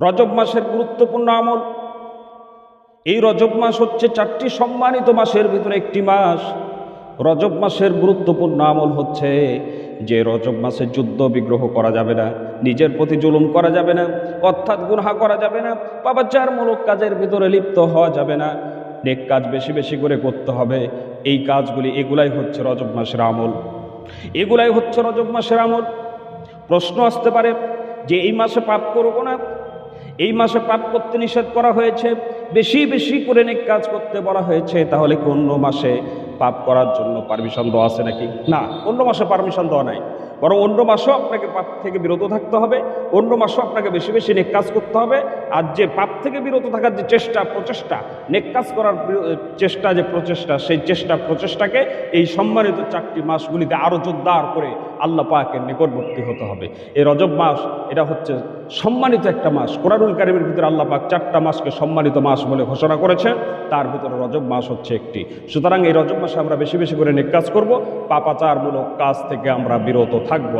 রজব মাসের গুরুত্বপূর্ণ আমল। এই রজব মাস হচ্ছে চারটি সম্মানিত মাসের ভিতরে একটি মাস। রজব মাসের গুরুত্বপূর্ণ আমল হচ্ছে যে রজব মাসে যুদ্ধ বিগ্রহ করা যাবে না, নিজের প্রতি জুলুম করা যাবে না, অর্থাৎ গুনহা করা যাবে না, বাবা পাপাচারমূলক কাজের ভিতরে লিপ্ত হওয়া যাবে না। নেক কাজ বেশি বেশি করে করতে হবে। এই কাজগুলি, এগুলাই হচ্ছে রজব মাসের আমল। এগুলাই হচ্ছে রজব মাসের আমল। প্রশ্ন আসতে পারে যে এই মাসে পাপ করব না এই মাসে পাপ করতে নিষেধ করা হয়েছে, বেশি বেশি করে নেক কাজ করতে বলা হয়েছে, তাহলে কি অন্য মাসে পাপ করার জন্য পারমিশন দেওয়া আছে নাকি? না, অন্য মাসে পারমিশন দেওয়া নাই। বরং অন্য মাসেও আপনাকে পাপ থেকে বিরত থাকতে হবে, অন্য মাসেও আপনাকে বেশি বেশি নেক কাজ করতে হবে, আর যে পাপ থেকে বিরত থাকার যে চেষ্টা, প্রচেষ্টা, নেক কাজ করার চেষ্টা, যে প্রচেষ্টা, সেই চেষ্টা, প্রচেষ্টাকে এই সম্মানিত চারটি মাসগুলিতে আরও জোরদার করে আল্লাহ পাকের নিকটবর্তী হতে হবে। এই রজব মাস, এটা হচ্ছে সম্মানিত একটা মাস। কোরআনুল কারিমের ভিতরে আল্লাহ পাক চারটা মাসকে সম্মানিত মাস বলে ঘোষণা করেছে। তার ভিতরে রজব মাস হচ্ছে একটি। সুতরাং এই রজব মাসে আমরা বেশি বেশি করে নিকাজ কাজ করব। পাপাচারমূলক কাজ থেকে আমরা বিরত থাকব।